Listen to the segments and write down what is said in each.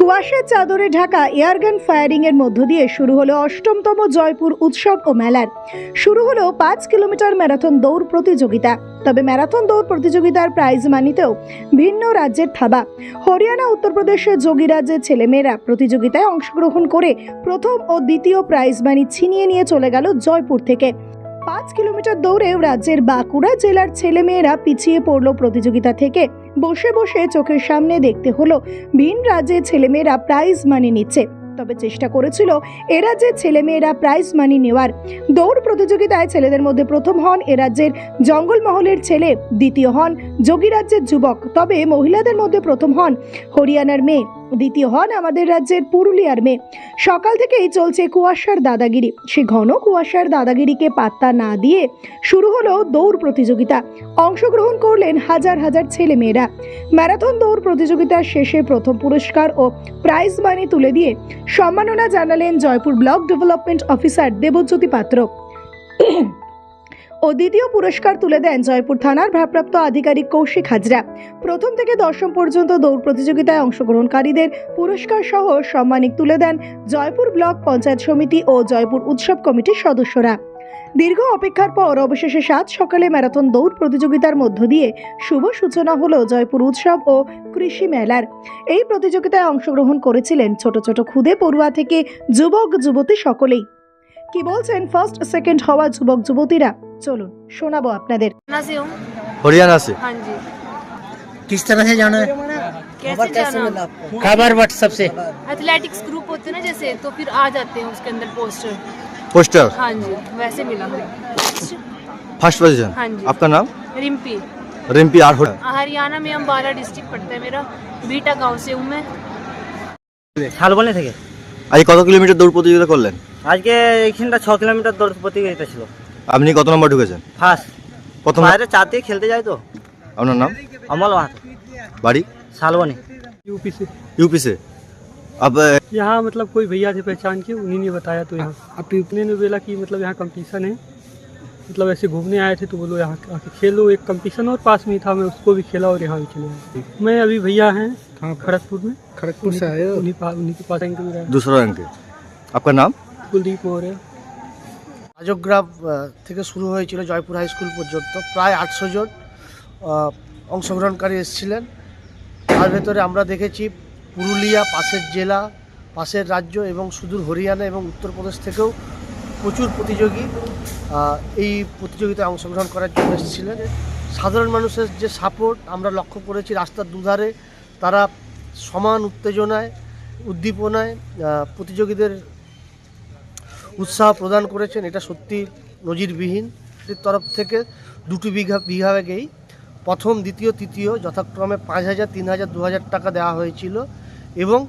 কুয়াশার চাদরে Dhaka airgun firing এর মধ্য দিয়ে শুরু হলো অষ্টমতম জয়পুর উৎসব ও মেলার। শুরু হলো পাঁচ কিলোমিটার ম্যারাথন দৌড় প্রতিযোগিতা। তবে ম্যারাথন দৌড় প্রতিযোগিতার প্রাইজ মানিতেও ভিন্ন রাজ্যের থাবা। হরিয়ানা উত্তরপ্রদেশের যোগীরাজ্যের ছেলেমেয়েরা প্রতিযোগিতায় অংশগ্রহণ করে প্রথম ও দ্বিতীয় প্রাইজ মানি ছিনিয়ে নিয়ে চলে গেল জয়পুর থেকে। পাঁচ কিলোমিটার দৌড়েও রাজ্যের বাঁকুড়া জেলার ছেলেমেয়েরা পিছিয়ে পড়ল প্রতিযোগিতা থেকে। বসে বসে চোখের সামনে দেখতে হলো, ভিন রাজ্যের ছেলেমেয়েরা প্রাইজ মানি নিচ্ছে। তবে চেষ্টা করেছিল এ রাজ্যের ছেলেমেয়েরা প্রাইজ মানি নেওয়ার। দৌড় প্রতিযোগিতায় ছেলেদের মধ্যে প্রথম হন এ রাজ্যের জঙ্গলমহলের ছেলে, দ্বিতীয় হন যোগী রাজ্যের যুবক। তবে মহিলাদের মধ্যে প্রথম হন হরিয়ানার মেয়ে। দ্বিতীয় হন আমাদের রাজ্যের পুরুলিয়ার মেয়ে। সকাল থেকেই চলছে কুয়াশার দাদাগিরি। সে ঘন কুয়াশার দাদাগিরিকে পাত্তা না দিয়ে শুরু হলো দৌড় প্রতিযোগিতা। অংশগ্রহণ করলেন হাজার হাজার ছেলে মেয়েরা। ম্যারাথন দৌড় প্রতিযোগিতার শেষে প্রথম পুরস্কার ও প্রাইজ মানি তুলে দিয়ে সম্মাননা জানালেন Jaypur block development officer Debjyoti Patra. ও দ্বিতীয় পুরস্কার তুলে দেন জয়পুর থানার ভারপ্রাপ্ত আধিকারিক কৌশিক হাজরা। প্রথম থেকে দশম পর্যন্ত দৌড় প্রতিযোগিতায় অংশগ্রহণকারীদের পুরস্কার সহ সম্মানিক তুলে দেন জয়পুর ব্লক পঞ্চায়েত সমিতি ও জয়পুর উৎসব কমিটির সদস্যরা। দীর্ঘ অপেক্ষার পর অবশেষে সাত সকালে ম্যারাথন দৌড় প্রতিযোগিতার মধ্য দিয়ে শুভ সূচনা হলো জয়পুর উৎসব ও কৃষি মেলার। এই প্রতিযোগিতায় অংশগ্রহণ করেছিলেন ছোট ছোট খুদে পড়ুয়া থেকে যুবক যুবতী সকলেই। কি বলছেন ফার্স্ট সেকেন্ড হওয়া যুবক যুবতীরা চলুন শোনাবো আপনাদের पटना से हूँ हरियाणा से हाँ जी किस तरह से जाना है कैसे जाना खबर व्हाट्सएप से एथलेटिक्स ग्रुप होते हैं ना जैसे तो फिर आ जाते हैं उसके अंदर पोस्टर पोस्टर हाँ जी वैसे मिला फर्स्ट पोजीशन हाँ जी आपका नाम रिम्पी रिम्पी आर हो हरियाणा में अम्बाला डिस्ट्रिक्ट पड़ता है मेरा बीटा गांव से हूँ मैं শালবনি থেকে আজ কত কিলোমিটার দৌড় প্রতিযোগিতা করলেন আজকে এইখানটা ছ কিলোমিটার দৌড় প্রতিযোগিতা ছিল আপনি কত নম্বর ঢুকেছেন ফার্স্ট প্রথম বাইরে চাতে খেলতে যাই তো আপনার নাম অমল মাহাতো বাড়ি শালবনি यूपी से यूपी से अब अ, यहाँ मतलब कोई भैया थे पहचान के उन्हीं ने बताया तो यहाँ अब उन्हीं ने बोला कि मतलब यहाँ कंपटीशन है मतलब ऐसे घूमने आए थे तो बोलो यहाँ आके खेलो एक कंपटीशन और पास में ही था मैं उसको भी खेला और यहाँ भी चले आए मैं अभी भैया हैं कहाँ खड़गपुर में खड़गपुर से आए उन्हीं पास उन्हीं के पास आएंगे मेरा दूसरा रैंक है आपका नाम कुलदीप मौर्य রাজগ্রাম থেকে শুরু হয়েছিল জয়পুর হাই স্কুল পর্যন্ত। প্রায় আটশো জন অংশগ্রহণকারী এসেছিলেন। তার ভেতরে আমরা দেখেছি পুরুলিয়া, পাশের জেলা, পাশের রাজ্য এবং সুদূর হরিয়ানা এবং উত্তরপ্রদেশ থেকেও প্রচুর প্রতিযোগী এই প্রতিযোগিতায় অংশগ্রহণ করার জন্য এসেছিলেন। সাধারণ মানুষের যে সাপোর্ট আমরা লক্ষ্য করেছি রাস্তার দুধারে, তারা সমান উত্তেজনায়, উদ্দীপনায় প্রতিযোগীদের উৎসাহ প্রদান করেছেন, এটা সত্যি নজিরবিহীন। তরফ থেকে দুটি বিঘা বিভাগেই প্রথম, দ্বিতীয়, তৃতীয় যথাক্রমে পাঁচ হাজার, তিন হাজার, দু হাজার টাকা দেওয়া হয়েছিল এবং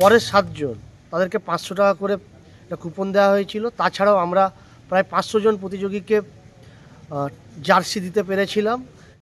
পরের সাতজন, তাদেরকে পাঁচশো টাকা করে কুপন দেওয়া হয়েছিল। তাছাড়াও আমরা প্রায় পাঁচশো জন প্রতিযোগীকে জার্সি দিতে পেরেছিলাম।